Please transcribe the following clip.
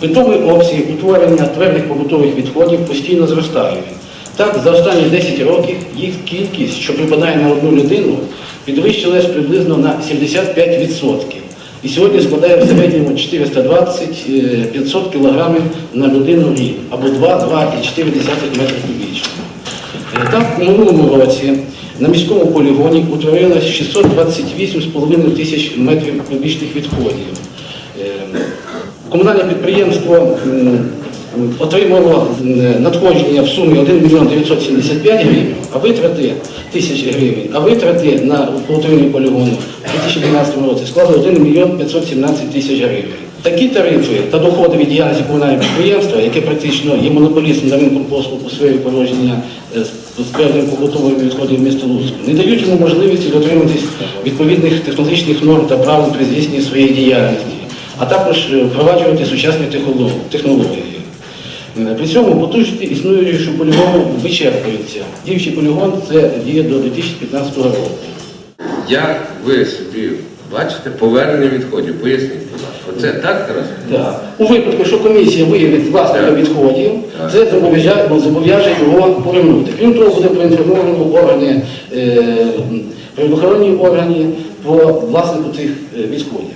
Питомий обсяг утворення твердих побутових відходів постійно зростає. Так, за останні 10 років їх кількість, що припадає на одну людину, підвищилась приблизно на 75%. І сьогодні складає в середньому 420-500 кг на людину рік, або 2-2,4 метрів кубічних. Е, Так, у минулому році на міському полігоні утворилось 628,5 тисяч метрів кубічних відходів. Комунальне підприємство отримало надходження в сумі 1 мільйон 975 гривень, а витрати тисяч гривень, а витрати на утримання полігону у 2012 році склали 1 мільйон 517 тисяч гривень. Такі тарифи та доходи від діяльності комунального підприємства, яке практично є монополістом на ринку послуг у сфері поводження е, з- певними побутовими відходами міста Луцьку, не дають йому можливості дотримуватись відповідних технологічних норм та правил при здійсненні своєї діяльності, а також е, впроваджувати сучасні технології. Е, При цьому потужності існуючого полігону вичерпуються. Діючий полігон це діє до 2015 року. Як ви собі бачите повернення відходів? Поясніть, будь ласка. Оце так, Тарас? Так. У випадку, що комісія виявить власника відходів, Так. це зобов'яже його повернути. Крім того, буде проінформовано органи, е, правоохоронні органи про власнику цих відходів.